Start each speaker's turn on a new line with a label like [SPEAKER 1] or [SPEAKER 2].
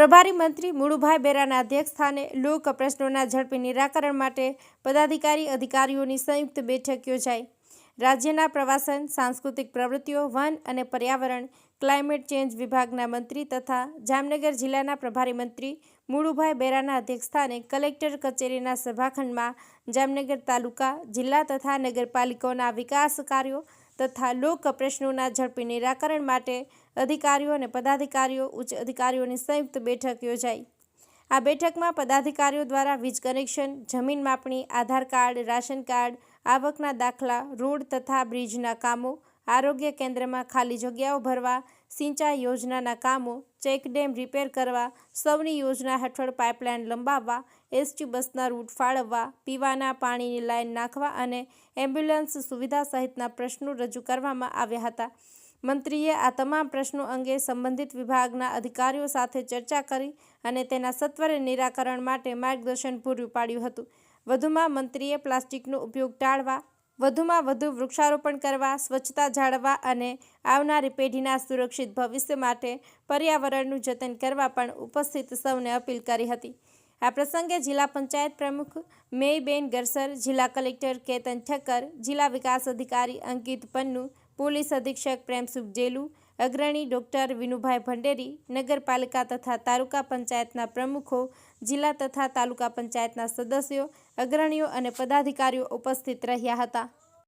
[SPEAKER 1] પ્રભારી મંત્રી મુળુભાઈ બેરાના અધ્યક્ષસ્થાને લોક પ્રશ્નોના ઝડપી નિરાકરણ માટે પદાધિકારી અધિકારીઓની સંયુક્ત બેઠક યોજાઈ. રાજ્યના પ્રવાસન, સાંસ્કૃતિક પ્રવૃત્તિઓ, વન અને પર્યાવરણ, ક્લાઇમેટ ચેન્જ વિભાગના મંત્રી તથા જામનગર જિલ્લાના પ્રભારી મંત્રી મુળુભાઈ બેરાના અધ્યક્ષસ્થાને કલેક્ટર કચેરીના સભાખંડમાં જામનગર તાલુકા, જિલ્લા તથા નગરપાલિકાઓના વિકાસ કાર્યો તથા લોક પ્રશ્નોના ઝડપી નિરાકરણ માટે અધિકારીઓ અને પદાધિકારીઓ, ઉચ્ચ અધિકારીઓની સંયુક્ત બેઠક યોજાઈ. આ બેઠકમાં પદાધિકારીઓ દ્વારા વીજ કનેક્શન, જમીન માપણી, આધાર કાર્ડ, રાશન કાર્ડ, આવકના દાખલા, રોડ તથા બ્રિજના કામો આરોગ્ય કેન્દ્રમાં ખાલી જગ્યાઓ ભરવા, સિંચાઈ યોજનાના કામો ચેકડેમ રિપેર કરવા સૌની યોજના હેઠળ પાઇપલાઇન લંબાવવા, એસટી બસના રૂટ ફાળવવા, પીવાના પાણીની લાઇન નાખવા અને એમ્બ્યુલન્સ સુવિધા સહિતના પ્રશ્નો રજૂ કરવામાં આવ્યા હતા. મંત્રીએ આ તમામ પ્રશ્નો અંગે સંબંધિત વિભાગના અધિકારીઓ સાથે ચર્ચા કરી અને તેના સત્વરે નિરાકરણ માટે માર્ગદર્શન પૂરું પાડ્યું હતું. વધુમાં મંત્રીએ પ્લાસ્ટિકનો ઉપયોગ ટાળવા વધુમાં વધુ વૃક્ષારોપણ કરવા, સ્વચ્છતા જાળવવા અને આવનારી પેઢીના સુરક્ષિત ભવિષ્ય માટે પર્યાવરણનું જતન કરવા પણ ઉપસ્થિત સૌને અપીલ કરી હતી. આ પ્રસંગે જિલ્લા પંચાયત પ્રમુખ મેયબેન ગરસર, જિલ્લા કલેક્ટર કેતન ઠક્કર, જિલ્લા વિકાસ અધિકારી અંકિત પન્નુ, પોલીસ અધિક્ષક પ્રેમસુખ જેલુ અગ્રણી ડોક્ટર વિનુભાઈ ભંડેરી, નગરપાલિકા તથા તાલુકા પંચાયતના પ્રમુખો, જિલ્લા તથા તાલુકા પંચાયતના સદસ્યો, અગ્રણીઓ અને પદાધિકારીઓ ઉપસ્થિત રહ્યા હતા.